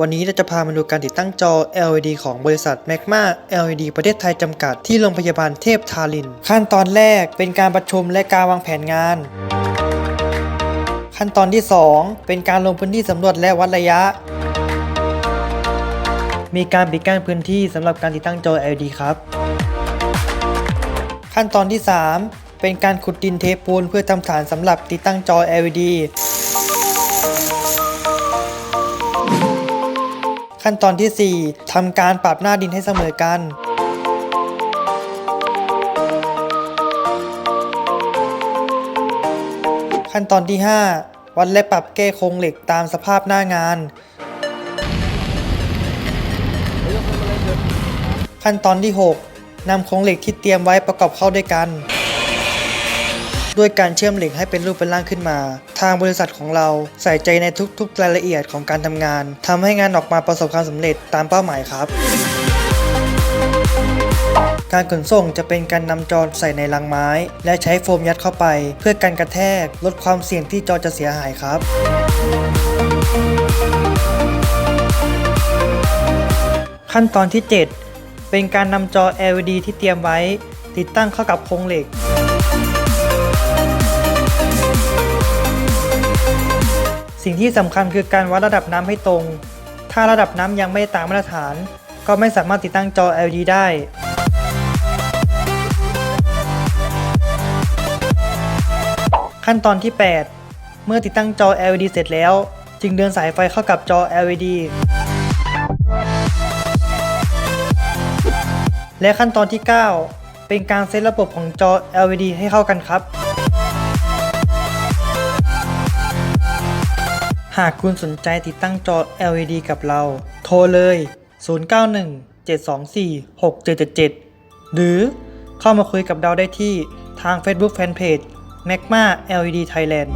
วันนี้เราจะพามาดูการติดตั้งจอ LED ของบริษัท Magma LED ประเทศไทยจำกัดที่โรงพยาบาลเทพทาริน ขั้นตอนแรกเป็นการประชุมและการวางแผนงาน ขั้นตอนที่ 2 เป็นการลงพื้นที่สำรวจและวัดระยะ มีการปิดกั้นพื้นที่สำหรับการติดตั้งจอ LED ครับ ขั้นตอนที่ 3 เป็นการขุดดินเทปูนเพื่อทำฐานสำหรับติดตั้งจอ LED ขั้นตอนที่ 4ทำการปรับหน้าดินให้เสมอกัน ขั้นตอนที่ 5 วัดและปรับแก้โครงเหล็กตามสภาพหน้างาน ขั้นตอนที่ 6นำโครงเหล็กที่เตรียมไว้ประกอบเข้าด้วยกัน ด้วยการเชื่อมเหล็กให้เป็นรูปเป็นร่างขึ้นมา ทางบริษัทของเราใส่ใจในทุกๆรายละเอียดของการทำงานทำให้งานออกมาประสบความสำเร็จตามเป้าหมายครับการขนส่งจะเป็นการนำจอใส่ในลังไม้ และใช้โฟมยัดเข้าไป เพื่อกันกระแทก ลดความเสี่ยงที่จอจะเสียหายครับ ขั้นตอนที่ 7 เป็นการนำจอ LED ที่เตรียมไว้ ติดตั้งเข้ากับโครงเหล็ก สิ่งที่สำคัญคือการวัดระดับน้ำให้ตรง ถ้าระดับน้ำยังไม่ตามมาตรฐาน ก็ไม่สามารถติดตั้งจอ LED ได้ขั้นตอนที่ 8 เมื่อติดตั้งจอ LED เสร็จแล้ว จึงเดินสายไฟเข้ากับจอ LED และขั้นตอนที่ 9 เป็นการเซตระบบของจอ LED ให้เข้ากันครับ หากคุณสนใจติดตั้งจอ LED กับเรา โทรเลย 091 724 6777 หรือเข้ามาคุยกับเราได้ที่ทาง Facebook Fanpage Magma LED Thailand